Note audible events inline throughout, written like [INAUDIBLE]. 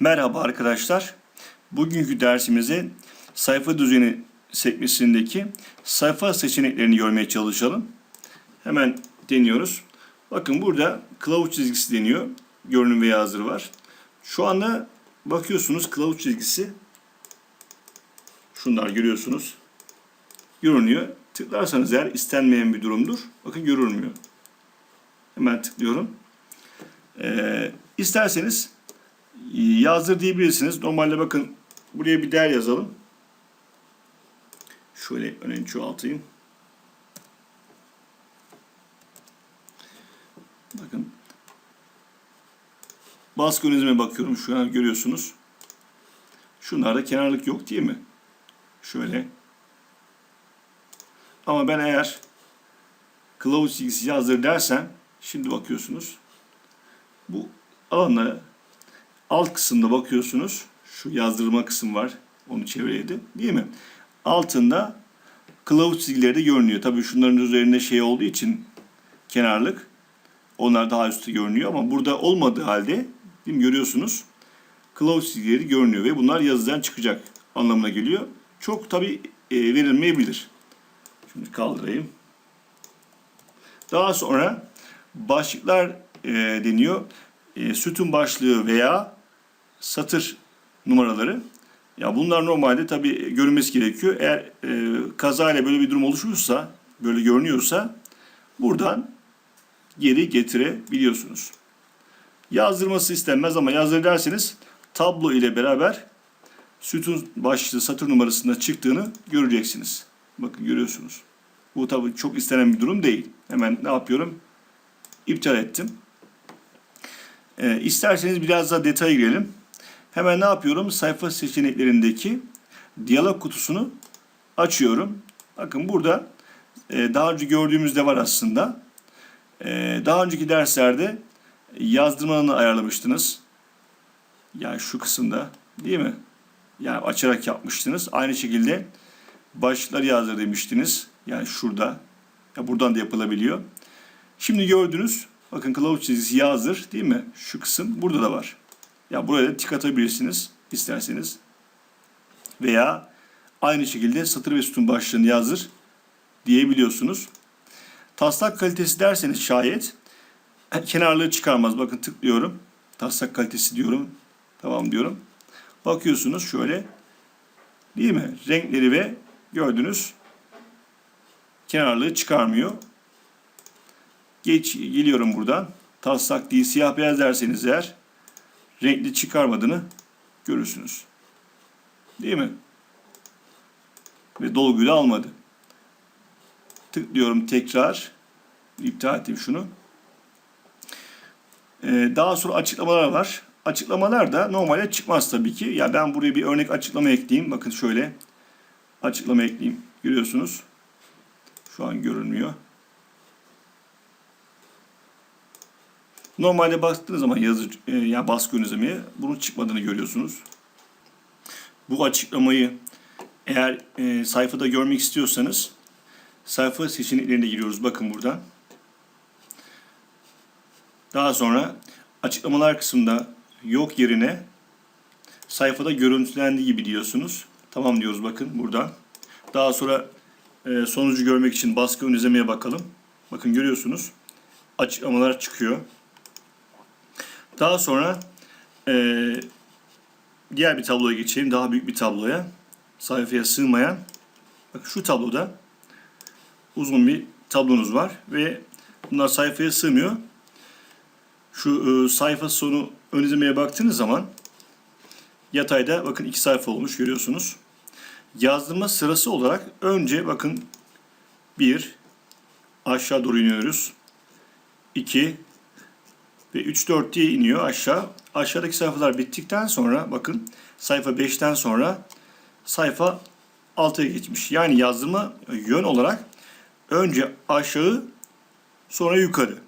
Merhaba arkadaşlar. Bugünkü dersimizde sayfa düzeni sekmesindeki sayfa seçeneklerini görmeye çalışalım. Hemen deniyoruz. Bakın burada kılavuz çizgisi deniyor. Görünüm ve yazdır var. Şu anda bakıyorsunuz kılavuz çizgisi şunlar görüyorsunuz. Görünüyor. Tıklarsanız eğer istenmeyen bir durumdur. Bakın görülmüyor. Hemen tıklıyorum. Ee, isterseniz yazdır diyebilirsiniz. Normalde bakın buraya bir değer yazalım. Şöyle öne çoğaltayım. Bakın. Baskı önizime bakıyorum. Şu an görüyorsunuz. Şunlarda kenarlık yok değil mi? Şöyle. Ama ben eğer kılavuz çizgisi yazdır dersem şimdi bakıyorsunuz. Bu alanlara alt kısımda bakıyorsunuz. Şu yazdırma kısım var. Onu çevreydi. Değil mi? Altında kılavuz çizgileri de görünüyor. Tabii şunların üzerinde şey olduğu için kenarlık. Onlar daha üstte görünüyor ama burada olmadığı halde değil mi? görüyorsunuz. Kılavuz çizgileri görünüyor ve bunlar yazıdan çıkacak anlamına geliyor. Çok tabii e, verilmeyebilir. Şimdi kaldırayım. Daha sonra başlıklar e, deniyor. E, sütun başlığı veya satır numaraları. Ya bunlar normalde tabii görünmesi gerekiyor. Eğer e, kazayla böyle bir durum oluşursa, böyle görünüyorsa buradan geri getirebiliyorsunuz. Yazdırması istenmez ama yazdır derseniz tablo ile beraber sütun başlığı satır numarasında çıktığını göreceksiniz. Bakın görüyorsunuz. Bu tabii çok istenen bir durum değil. Hemen ne yapıyorum? İptal ettim. E, isterseniz biraz daha detaya girelim. Hemen ne yapıyorum? Sayfa seçeneklerindeki diyalog kutusunu açıyorum. Bakın burada e, daha önce gördüğümüzde var aslında. E, daha önceki derslerde yazdırma alanını ayarlamıştınız. Yani şu kısımda değil mi? Yani açarak yapmıştınız. Aynı şekilde başlıkları yazdır demiştiniz. Yani şurada. Ya buradan da yapılabiliyor. Şimdi gördünüz. Bakın kılavuz çizgisi yazdır değil mi? Şu kısım burada da var. Ya buraya da tik atabilirsiniz isterseniz. Veya aynı şekilde satır ve sütun başlığını yazdır diyebiliyorsunuz. Taslak kalitesi derseniz şayet [CLEARS THROAT] kenarlığı çıkarmaz. Bakın tıklıyorum. Taslak kalitesi diyorum. Tamam diyorum. Bakıyorsunuz şöyle. Değil mi? Renkleri ve gördünüz kenarlığı çıkarmıyor. Geç geliyorum buradan. Taslak değil siyah beyaz derseniz eğer renkli çıkarmadığını görürsünüz. Değil mi? Ve dolguyu da almadı. Tıklıyorum tekrar. İptal ettim şunu. Ee, daha sonra açıklamalar var. Açıklamalar da normalde çıkmaz tabii ki. Ya ben buraya bir örnek açıklama ekleyeyim. Bakın şöyle. Açıklama ekleyeyim. Görüyorsunuz. Şu an görünmüyor. Normalde baktığınız zaman yazı e, yani baskı önlemeye bunun çıkmadığını görüyorsunuz. Bu açıklamayı eğer e, sayfada görmek istiyorsanız sayfa seçeneklerine giriyoruz. Bakın buradan. Daha sonra açıklamalar kısmında yok yerine sayfada görüntülendiği gibi diyorsunuz. Tamam diyoruz bakın buradan. Daha sonra e, sonucu görmek için baskı ön izlemeye bakalım. Bakın görüyorsunuz. Açıklamalar çıkıyor. Daha sonra e, diğer bir tabloya geçeyim. Daha büyük bir tabloya. Sayfaya sığmayan. Bakın şu tabloda uzun bir tablonuz var ve bunlar sayfaya sığmıyor. Şu e, sayfa sonu ön izlemeye baktığınız zaman yatayda bakın iki sayfa olmuş görüyorsunuz. Yazdırma sırası olarak önce bakın 1 aşağı doğru iniyoruz. 2 ve 3 4 diye iniyor aşağı. Aşağıdaki sayfalar bittikten sonra bakın sayfa 5'ten sonra sayfa 6'ya geçmiş. Yani yazdırma yön olarak önce aşağı sonra yukarı.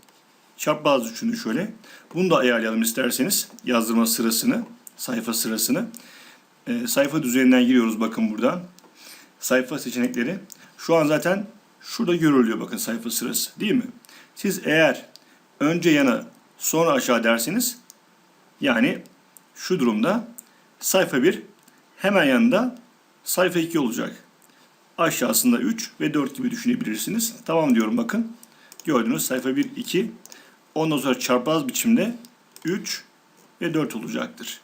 Çapraz düşünün şöyle. Bunu da ayarlayalım isterseniz yazdırma sırasını, sayfa sırasını. E, sayfa düzeninden giriyoruz bakın buradan. Sayfa seçenekleri. Şu an zaten şurada görülüyor bakın sayfa sırası değil mi? Siz eğer önce yana sonra aşağı derseniz yani şu durumda sayfa 1 hemen yanında sayfa 2 olacak. Aşağısında 3 ve 4 gibi düşünebilirsiniz. Tamam diyorum bakın. Gördünüz sayfa 1, 2. Ondan sonra çarpaz biçimde 3 ve 4 olacaktır.